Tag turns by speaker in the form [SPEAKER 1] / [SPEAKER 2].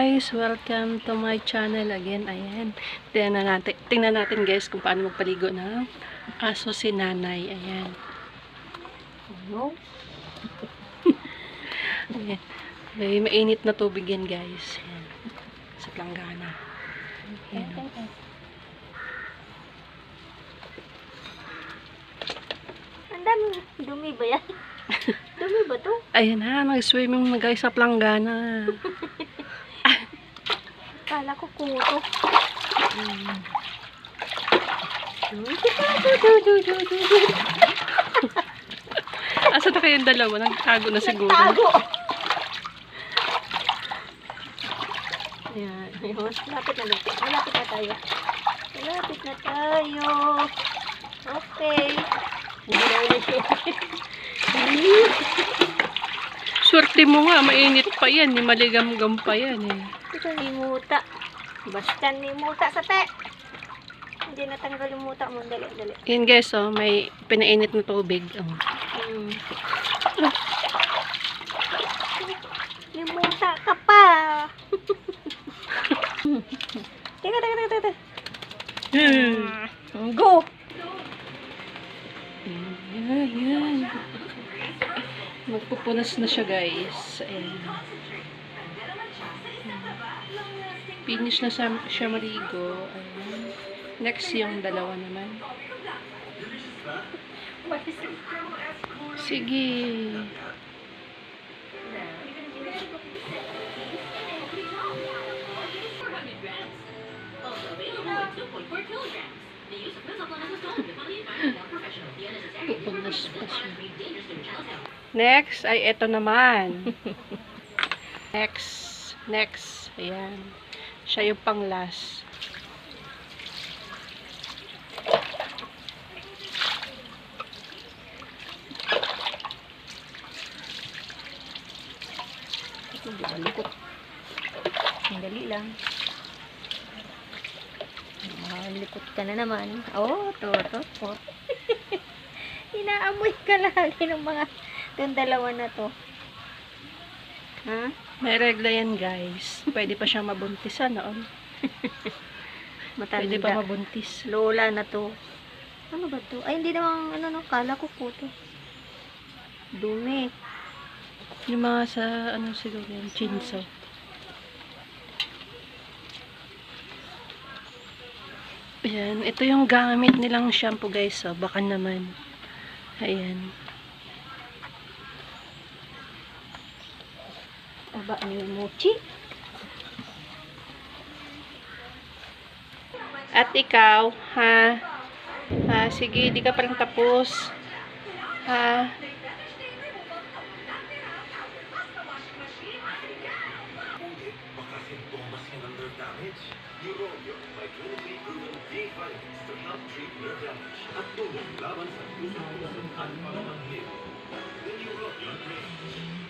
[SPEAKER 1] guys! Welcome to my channel again. Ayan. Tingnan natin, tingnan natin guys kung paano magpaligo ng aso si nanay. Ayan.
[SPEAKER 2] Ano?
[SPEAKER 1] Ayan. May mainit na tubig yan guys. Ayan. Sa planggana. Ayan.
[SPEAKER 2] Ang dami. Dumi ba yan? Dumi ba to?
[SPEAKER 1] Ayan ha, nag-swimming na guys sa planggana.
[SPEAKER 2] Kala ko kuto.
[SPEAKER 1] Asa na kayong dalawa? Nagtago na siguro.
[SPEAKER 2] Tago! Ayan. Ayun. Malapit na lang. Malapit na tayo. Malapit na tayo. Okay. Hindi na ulit.
[SPEAKER 1] Swerte mo nga, mainit pa yan. Ni maligam-gam pa yan eh.
[SPEAKER 2] Ito ni muta. Basta ni muta sa te. Hindi natanggal yung muta mo. Dali, dali.
[SPEAKER 1] Yan guys, oh, may pinainit na tubig. Oh.
[SPEAKER 2] Hmm. Limuta ka pa. teka, teka, teka, teka.
[SPEAKER 1] Hmm.
[SPEAKER 2] Go!
[SPEAKER 1] Ayan, ayan. Magpupunas na siya guys. Ayan. Finish na siya, maligo. Ayan. Next yung dalawa naman. Sige. Next ay ito naman. Next. Next. Ayan. Siya yung pang last.
[SPEAKER 2] Ito, di ba likot? Sandali lang. Malikot ka na naman. Oh, to, to, to. Inaamoy ka lagi ng mga itong dalawa na to. Ha?
[SPEAKER 1] May regla yan guys. Pwede pa siyang mabuntis noon.
[SPEAKER 2] Matanda.
[SPEAKER 1] Pwede pa mabuntis.
[SPEAKER 2] Lola na to. Ano ba to? Ay, hindi naman, ano no, kala ko po to. Dumi.
[SPEAKER 1] Yung mga sa, ano siguro yan, chinso. Ayan, ito yung gamit nilang shampoo guys, oh. Baka naman. Ayan.
[SPEAKER 2] Aba, ni Mochi.
[SPEAKER 1] At ikaw, ha? Ha, sige, di ka parang tapos. Ha?
[SPEAKER 3] At tulong laban sa tusok-tusok at pamamanhid. The Neurobion range.